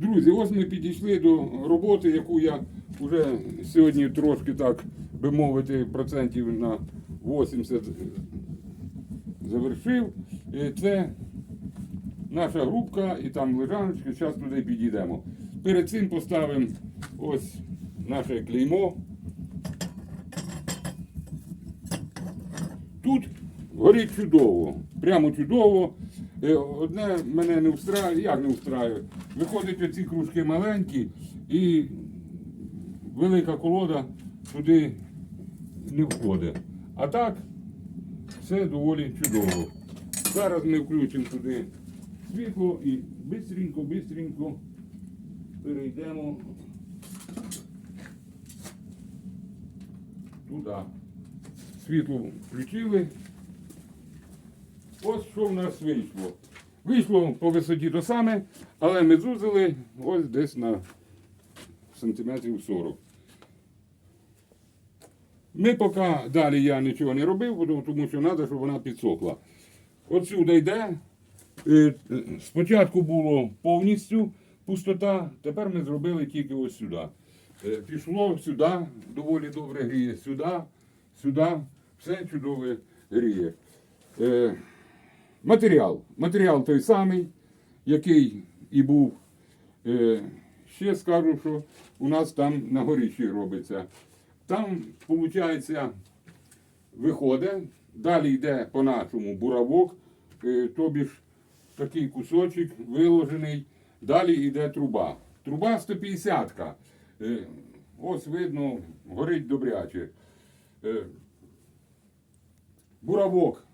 Друзі, ось ми підійшли до роботи, яку я вже сьогодні трошки так би мовити, процентів на 80 завершив. Е, Це наша групка і там лежаночки, зараз туди підійдемо. Перед цим поставимо ось наше клеймо. Тут горить чудово, прямо чудово. Е, Одне мене не встраює, як не встраює. Виходять оці кружки маленькі і велика колода туди не входить. А так все доволі чудово. Зараз ми включимо туди світло і бистренько, бистренько перейдемо туди. Світло включили. Ось що в нас вийшло. Вийшло по висоті то саме, але ми зузили ось десь на сантиметрів 40. Ми поки далі я нічого не робив, тому що треба, щоб вона підсохла. От сюди йде. Е, е, Спочатку було повністю пустота, тепер ми зробили тільки ось сюди. Е, Пішло сюди, доволі добре гріє, сюди, сюди, все чудове гріє. Матеріал. Матеріал той самий, який і був. Е, Ще скажу, що у нас там на горищі робиться. Там, виходить, виходить, далі йде по-нашому буравок, е, тобі ж такий кусочок виложений, далі йде труба. Труба 150-ка. Е, Ось видно, горить добряче. Буравок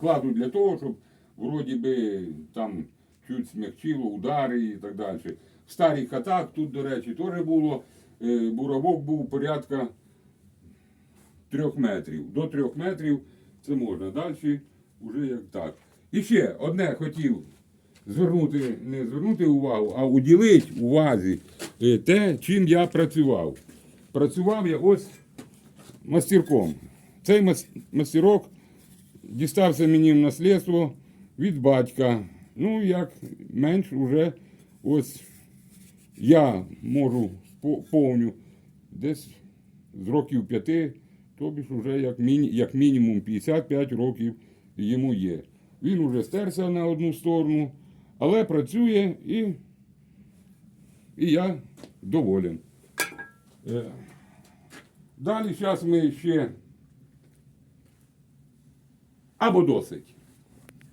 кладуть для того, щоб вроді би там чуть смягчило удари і так далі. В старих хатах тут, до речі, теж було. е, Буравок був порядка трьох метрів. До трьох метрів це можна. Далі вже як так. І ще одне хотів звернути, не звернути увагу, а уділити увазі е, те, чим я працював. Працював я ось мастерком. Цей мас- мастерок дістався мені в наслідство від батька. Ну, як менш уже ось я можу повню десь з років п'яти, тобі ж уже як, міні, як мінімум 55 років йому є. Він уже стерся на одну сторону, але працює і, і я доволен. Е, Далі зараз ми ще або досить.